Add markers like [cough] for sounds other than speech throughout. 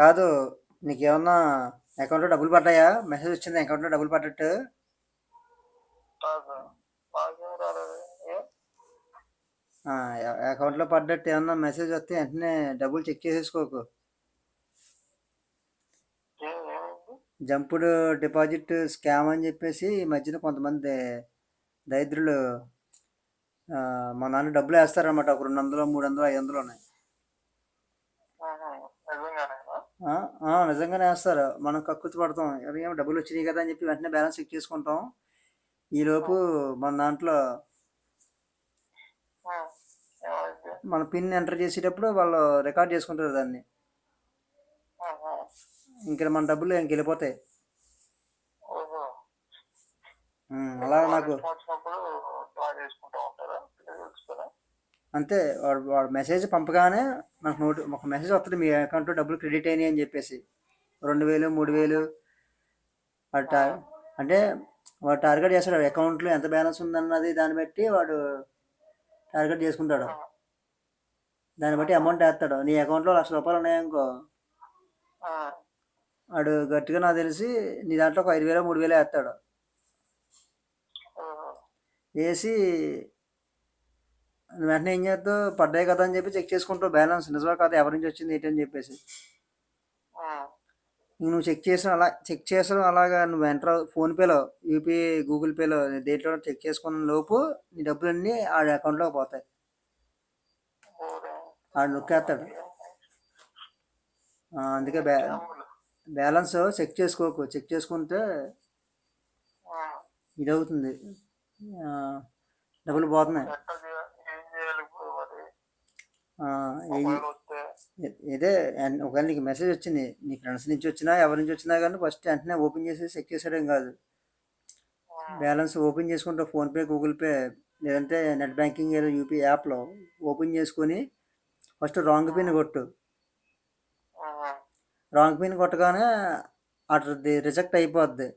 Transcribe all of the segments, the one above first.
కాదు నీకేమన్నా అకౌంట్లో డబ్బులు పడ్డాయా? మెసేజ్ వచ్చింది అకౌంట్లో డబ్బులు పడ్డట్టు. అకౌంట్లో పడ్డట్టు ఏమన్నా మెసేజ్ వస్తే వెంటనే డబ్బులు చెక్ చేసేసుకోకు. జంపుడ్ డిపాజిట్ స్కామ్ అని చెప్పేసి ఈ మధ్యన కొంతమంది దరిద్రులు మా నాన్న డబ్బులు వేస్తారనమాట ఒక రెండు వందలు మూడు వందలు ఐదు వందలు ఉన్నాయి. ఆ, ఆ, నిజంగానే వేస్తారు. మనం కక్కుర్తి పడతాం. "అరే, ఏం డబ్బులు వచ్చినాయి కదా అని చెప్పి వెంటనే బ్యాలెన్స్ చెక్ చేసుకుంటాం. ఈలోపు మన దాంట్లో ఏమైంది మన పిన్ ఎంటర్ చేసేటప్పుడు వాళ్ళు రికార్డ్ చేసుకుంటారు దాన్ని. ఇంకా మన డబ్బులు ఇంక వెళ్ళిపోతాయి. ఓహో. ఉమ్, అలా నాకు ఇష్టం వచ్చినప్పుడు డ్రా చేసుకుంటూ ఉంటారా? తెలుస్తారా అంతే వాడు వాడు మెసేజ్ పంపగానే నాకు నోటి ఒక మెసేజ్ వస్తుంది మీ అకౌంట్లో డబ్బులు క్రెడిట్ అయినాయి అని చెప్పేసి. రెండు వేలు మూడు వేలు. వాడు టా- అంటే వాడు టార్గెట్ చేస్తాడు అకౌంట్లో ఎంత బ్యాలెన్స్ ఉందన్నది దాన్ని బట్టి వాడు టార్గెట్ చేసుకుంటాడు. దాన్ని బట్టి అమౌంట్ వేస్తాడు. నీ అకౌంట్లో లక్ష రూపాయలు ఉన్నాయనుకో. వాడు గట్టిగా నాకు తెలిసి నీ దాంట్లో ఒక ఐదు వేలు మూడు వేలు వేస్తాడు. వేసి వెంటనే ఏం చేస్తావు పడ్డాయి కదా అని చెప్పి చెక్ చేసుకుంటావు. బ్యాలెన్స్ నిజమా కాదు? ఎవరి నుంచి వచ్చింది? ఏంటి అని చెప్పేసి. నువ్వు చెక్ చేసిన అలా చెక్ చేసడం అలాగా నువ్వు ఎంటర్ ఫోన్పేలో యూపీఐ గూగుల్ పేలో దేంట్లో చెక్ చేసుకున్న లోపు నీ డబ్బులన్నీ ఆ అకౌంట్లోకి పోతాయి. ఆడు నొక్కేస్తాడు. అందుకే బ్యా? బ్యాలెన్స్ చెక్ చేసుకోకు. చెక్ చేసుకుంటే ఆ, ఇది అవుతుంది ఆ, డబ్బులు పోతున్నాయి ఎక్కడ చేయ- ఏం చేయాలి ఇప్పుడు మరి ఆ, ఏం- మొబైల్ వస్తే ఇ- ఇదే ఒకవేళ నీకు మెసేజ్ వచ్చింది నీ ఫ్రెండ్స్ నుంచి వచ్చినా ఎవరి నుంచి వచ్చినా కానీ ఫస్ట్ వెంటనే ఓపెన్ చేసి చెక్ చేసేయడం కాదు. బ్యాలెన్స్ ఓపెన్ చేసుకుంటే ఫోన్పే గూగుల్ పే లేదంటే నెట్ బ్యాంకింగ్ ఏదో యూపీఐ యాప్లో ఓపెన్ చేసుకొని ఫస్ట్ రాంగ్ పిన్ కొట్టు. రాంగ్ పిన్ కొట్టగానే అటుది రిజెక్ట్ అయిపోద్ది.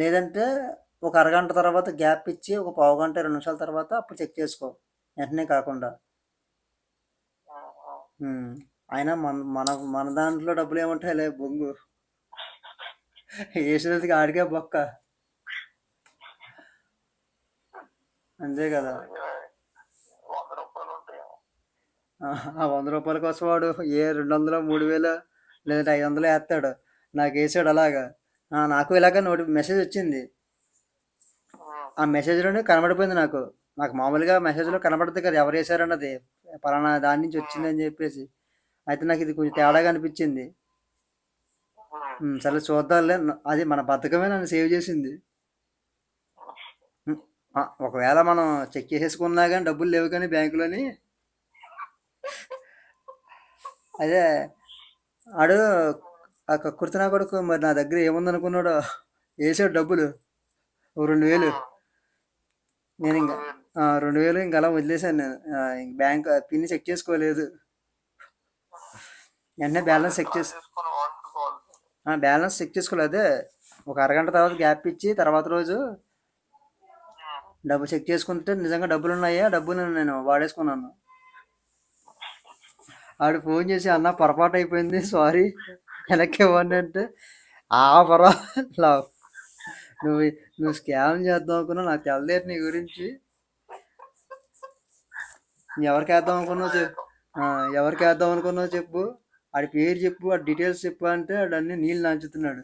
లేదంటే ఒక అరగంట తర్వాత గ్యాప్ ఇచ్చి ఒక పావు గంట రెండు నిమిషాల తర్వాత అప్పుడు చెక్ చేసుకో. వెంటనే కాకుండా. అయినా మన మన మన దాంట్లో డబ్బులు ఏముంటాయిలే బొంగు. వేసినందుకు ఆడికే బొక్క. అంతే కదా. ఆ వంద రూపాయల కోసం వాడు ఏ రెండు వందలు మూడు వేలు లేదంటే ఐదు వందలు వేస్తాడు నాకు వేసాడు అలాగా. నాకు ఇలాగ నోటి మెసేజ్ వచ్చింది. ఆ, ఆ మెసేజ్లోనే కనబడిపోయింది నాకు. నాకు మామూలుగా మెసేజ్లో కనబడుతుంది కదా ఎవరు వేసారన్నది పలానా దాని నుంచి వచ్చింది అని చెప్పేసి. అయితే నాకు ఇది కొంచెం తేడాగా అనిపించింది. సరే చూద్దాంలే. అది మన బద్ధకమే నన్ను సేవ్ చేసింది. ఒకవేళ మనం చెక్ చేసేసుకున్నా కానీ డబ్బులు లేవు కానీ బ్యాంకులోని. అదే ఆడు ఆ కక్కుర్తి కొడుకు మరి నా దగ్గర ఏముందనుకున్నాడో. వేసాడు డబ్బులు. ఓ రెండు వేలు. నేను ఇంకా రెండు వేలు ఇంకా అలా వదిలేశాను నేను. బ్యాంక్ పిన్ చెక్ చేసుకోలేదు. వెంటనే బ్యాలెన్స్ చెక్ చేసి చేసుకొని వాడుకోవాలి ఆ, బ్యాలెన్స్ చెక్ చేసుకోలేదు. ఒక అరగంట తర్వాత గ్యాప్ ఇచ్చి తర్వాత రోజు డబ్బు చెక్ చేసుకుంటే నిజంగా డబ్బులు ఉన్నాయా? డబ్బులు నేను వాడేసుకున్నాను. ఆడు ఫోన్ చేసి అన్న పొరపాటు అయిపోయింది. సారీ. వెనక్కి ఇవ్వండి అంటే ఆ పర్వాలా నువ్వు నువ్వు స్కామ్ చేద్దాం అనుకున్నావు నాకు తెలదేరు నీ గురించి. ఎవరికి వేద్దాం అనుకున్నావు చెప్పు. ఎవరికి వేద్దాం అనుకున్నావు చెప్పు. ఆడి పేరు చెప్పు ఆ డీటెయిల్స్ చెప్పు అంటే ఆడు అన్ని నీళ్ళు నాంచుతున్నాడు.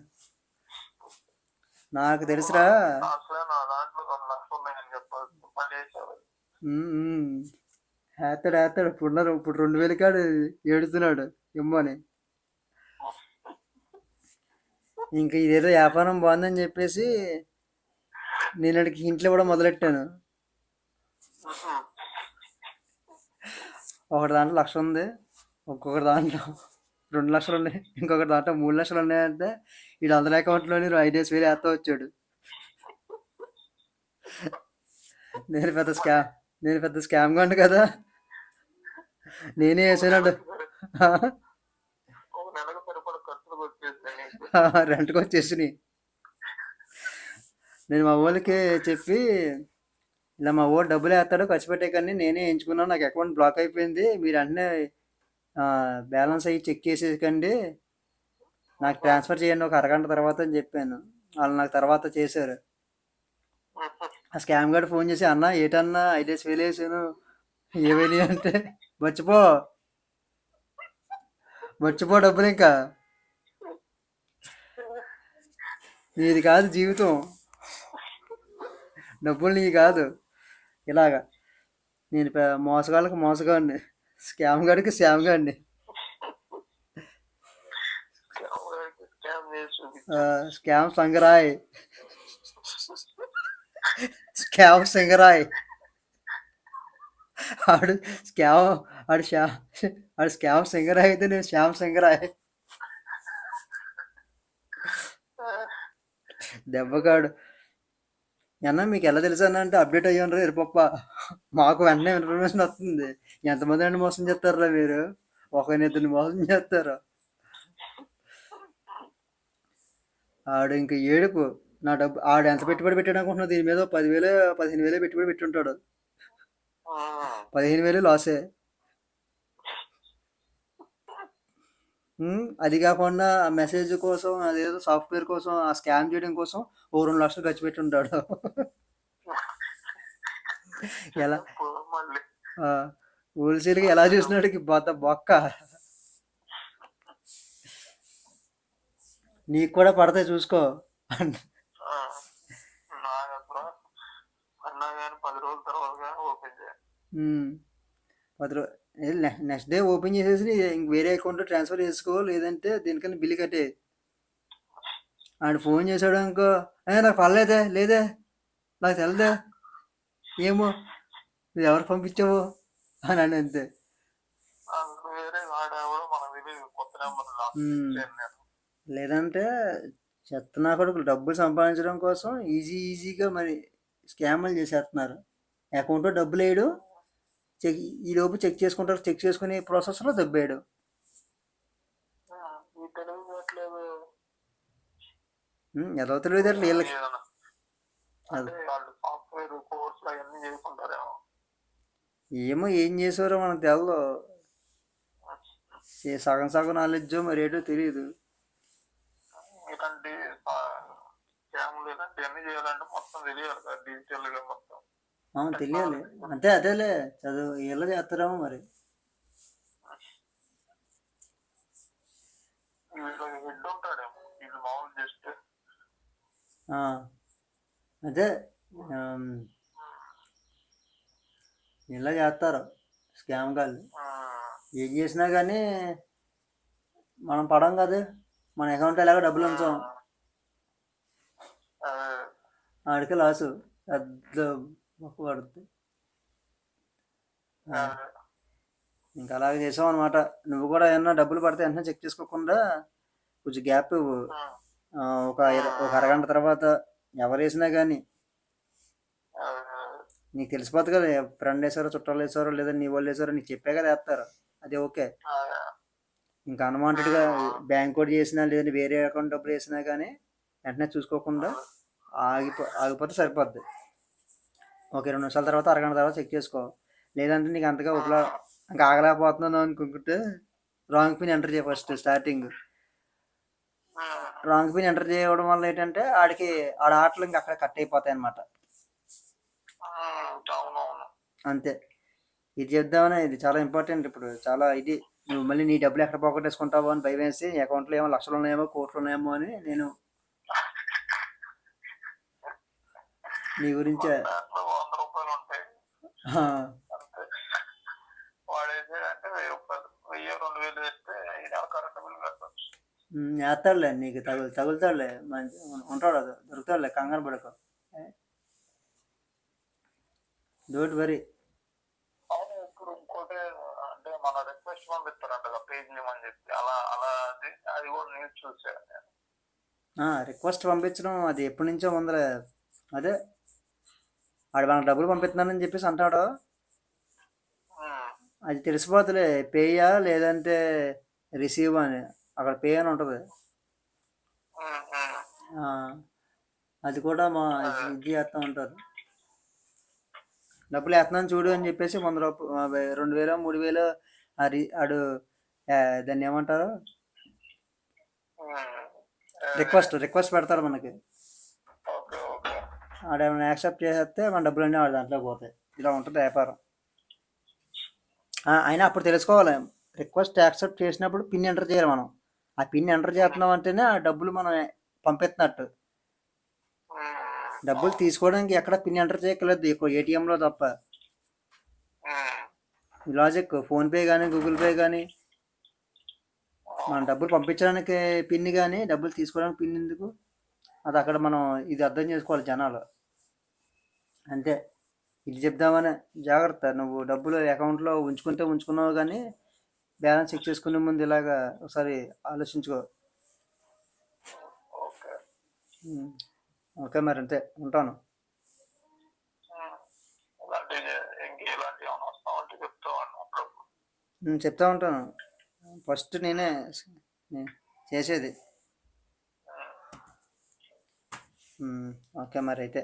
నాకు తెలుసురా. నా వేస్తాడు వేస్తాడు ఇప్పుడు ఇప్పుడు రెండు వేలు కాడు ఏడుతున్నాడు ఇమ్మని ఇంకా ఇదేదో వ్యాపారం బాగుందని చెప్పేసి నేను అడిగి ఇంట్లో కూడా మొదలెట్టాను. ఒకటి దాంట్లో లక్ష ఉంది ఒక్కొక్కటి దాంట్లో రెండు లక్షలు ఉన్నాయి ఇంకొకటి దాంట్లో మూడు లక్షలు ఉన్నాయంటే ఈ అందరి అకౌంట్లోని ఐదేసి వేలు వేస్తా వచ్చాడు. నేను పెద్ద స్కామ్ నేను పెద్ద స్కామ్ కాండి కదా. నేనే వేసానండు. [laughs] రెంట్కి వచ్చేసినాయి. నేను మా ఊళ్ళకి చెప్పి ఇలా మా ఊరు డబ్బులు వేస్తాడు ఖర్చు పెట్టే కానీ నేనే ఎంచుకున్నాను నాకు అకౌంట్ బ్లాక్ అయిపోయింది మీరు వెంటనే బ్యాలెన్స్ అయ్యి చెక్ చేసేకండి నాకు ట్రాన్స్ఫర్ చేయండి ఒక అరగంట తర్వాత అని చెప్పాను. వాళ్ళు నాకు తర్వాత చేశారు. ఆ స్కామ్ గార్డ్ ఫోన్ చేసి అన్న ఏటన్నా ఐడియాస్ ఫెయిల్ వేసాను ఏమైనా అంటే మర్చిపో మర్చిపో డబ్బులు ఇంకా. నీది కాదు జీవితం. డబ్బులు నీ కాదు. ఇలాగా. నేను పె- మోసగాళ్ళకి మోసగాడిని. స్కామ్ గాడికి స్కామ్ గాడిని. స్కామ్ చేసి చూపించు. ఆ, స్కామ్ సంగరాయ్. స్కామ్ సింగరాయ్. ఆడు స్కామ్ ఆడు షా ఆడు స్కామ్ సింగరాయ్ అయితే నేను శ్యామ్ సింగరాయ్. దెబ్బకాడు అన్న మీకు ఎలా తెలుసు అన్న అంటే అప్డేట్ అయ్యాను రే పప్ప మాకు వెంటనే ఇన్ఫర్మేషన్ వస్తుంది. ఎంతమంది అండి మోసం చేస్తారా మీరు ఒకరినిద్దరిని మోసం చేస్తారు. ఆడు ఇంక ఏడుపు. నా డబ్బు ఆడు ఎంత పెట్టుబడి పెట్టాడు దీని మీద పదివేలు పదిహేను వేలు పెట్టుబడి పెట్టుంటాడు. పదిహేను వేలు లాసే. అది కాకుండా ఆ మెసేజ్ కోసం అదేదో సాఫ్ట్వేర్ కోసం ఆ స్కామ్ చేయడం కోసం ఓ రెండు లక్షలు ఖర్చు పెట్టి ఉంటాడు. ఎలా? చెప్పు మళ్ళీ హోల్సేల్గా ఎలా చూసినాడికి బొత్త బొక్క. నీకు కూడా పడతాయి చూసుకో. ఆ, పది రోజుల తర్వాత ఓపెన్ రో నెక్స్ట్ డే ఓపెన్ చేసేసి ఇంక వేరే అకౌంట్ ట్రాన్స్ఫర్ చేసుకో లేదంటే దీనికన్నా బిల్లు కట్టే. ఆడు ఫోన్ చేశాడు అనుకో "ఏ, నాకు పర్లేదే లేదే నాకు తెలదే ఏమో ఎవరు పంపించావు? అని అని అంతే వేరే లేదంటే చెత్త నా కొడుకులు డబ్బులు సంపాదించడం కోసం ఈజీ ఈజీగా మరి స్కామ్లు చేసేస్తున్నారు అకౌంట్లో డబ్బులు వేయడు చెక్ ఈ లోపు చెక్ చేసుకుంటారు. చెక్ చేసుకునే ప్రాసెస్లో ఎలా తెలియదు. వీళ్ళకి ఏమో ఏం చేసారో మనకు తెలదు. సగం సగం నాలెడ్జ్ మరి ఏంటో తెలియదు. చేయాలంటే మొత్తం తెలియాలి కదా డిజిటల్గా మొత్తం. అవును తెలియాలి. అంతే అదేలే. చదువు వీళ్ళు చేస్తారేమో మరి. అదే ఇలా చేస్తారు స్కామ్ కాదు ఏం చేసినా కానీ మనం పడం కదా. మన అకౌంట్ ఎలాగో డబ్బులు ఉంచాం. ఆడికి లాసు. పెద్ద మొక్క పడుతుంది ఇంకా అలాగే చేసావు అనమాట నువ్వు కూడా ఏమన్నా డబ్బులు పడితే వెంటనే చెక్ చేసుకోకుండా కొంచెం గ్యాప్ ఒక ఒక అరగంట తర్వాత ఎవరు వేసినా కానీ నీకు తెలిసిపోతుంది కదా ఫ్రెండ్ వేసారో చుట్టాలు వేసారో లేదా నీ వాళ్ళు వేసారో నీకు చెప్పే కదా వేస్తారు. అది ఓకే. ఇంకా అన్వాంటెడ్గా బ్యాంక్ కోడ్ చేసినా లేదంటే వేరే అకౌంట్ డబ్బులు వేసినా కానీ వెంటనే చూసుకోకుండా ఆగిపో ఆగిపోతే సరిపోద్ది. ఒక ఇరవై నిమిషాల తర్వాత అరగంట తర్వాత చెక్ చేసుకో. లేదంటే నీకు అంతగా ఉపలా ఇంకా ఆగలేకపోతున్నాను అనుకుంటే రాంగ్ పిన్ ఎంటర్ చేయ first starting wrong pin enter చేయడం వల్ల ఏంటంటే ఆడికి ఆడ ఆటలు ఇంకా అక్కడ కట్ అయిపోతాయి అనమాట అంతే. ఇది చెప్దామని ఇది చాలా ఇంపార్టెంట్ ఇప్పుడు. చాలా ఇది నువ్వు మళ్ళీ నీ డబ్బులు ఎక్కడ పోగొట్టేసుకుంటావో అని భయం వేసి నీ అకౌంట్లో ఏమో లక్షలు ఉన్నాయేమో కోట్లు ఉన్నాయేమో అని నేను [laughs] నీ గురించి దాంట్లో వంద రూపాయలు ఉంటాయి వెయ్యి రూపాయలు వెయ్యి రెండు వేలు వేస్తే ఈ నెల కరెంట్ బిల్ కట్టచ్చు ఉమ్, వేస్తాడులే నీకు తగులు తగులుతాడులే మంచి ఉంటాడు అది దొరుకుతాడులే కంగారు పడకు. Don't worry. అవును ఇప్పుడు ఇంకోటి అంటే మన రిక్వెస్ట్ పంపిస్తారంట పేజ్ అని చెప్పి. అలా అలా అది అది కూడా న్యూస్ చూసాను నేను. రిక్వెస్ట్ పంపించడం అది ఎప్పటి నుంచో ఉందిలే. అదే ఆడు మనకు డబ్బులు పంపిస్తున్నానని చెప్పేసి అంటాడు? అది తెలిసిపోతులే పేయా లేదంటే రిసీవ్ అని. అక్కడ పే అని ఉంటుంది. అది కూడా మా ఇది చేస్తూ ఉంటారు. డబ్బులు వేస్తున్నాను చూడు అని చెప్పేసి వంద రూపాయలు రెండు వేలు మూడు వేలు అది ఆడు దాన్ని ఏమంటారు. రిక్వెస్ట్ రిక్వెస్ట్ పెడతారు మనకి. ఆడ ఏమైనా యాక్సెప్ట్ చేసేస్తే మన డబ్బులన్నీ వాడి దాంట్లో పోతాయి. ఇలా ఉంటుంది వ్యాపారం. అయినా అప్పుడు తెలుసుకోవాలి. రిక్వెస్ట్ యాక్సెప్ట్ చేసినప్పుడు పిన్ ఎంటర్ చేయాలి మనం. ఆ పిన్ ఎంటర్ చేస్తున్నాం అంటేనే ఆ డబ్బులు మనం పంపిస్తున్నట్టు డబ్బులు తీసుకోవడానికి ఎక్కడ పిన్ ఎంటర్ చేయక్కర్లేదు. ఎక్కువ ఏటీఎంలో తప్ప. లాజిక్ ఫోన్పే కానీ గూగుల్ పే కానీ మన డబ్బులు పంపించడానికి పిన్ కానీ డబ్బులు తీసుకోవడానికి పిన్ ఎందుకు? అది అక్కడ మనం ఇది అర్థం చేసుకోవాలి జనాలు. అంతే ఇది చెప్దామనే జాగ్రత్త. నువ్వు డబ్బులు అకౌంట్లో ఉంచుకుంటే ఉంచుకున్నావు కానీ బ్యాలెన్స్ చెక్ చేసుకునే ముందు ఇలాగా ఒకసారి ఆలోచించుకో. ఓకే. మరి అంతే. ఉంటాను. చెప్తా ఉంటాను. ఫస్ట్ నేనే చేసేది. ఓకే మరి అయితే.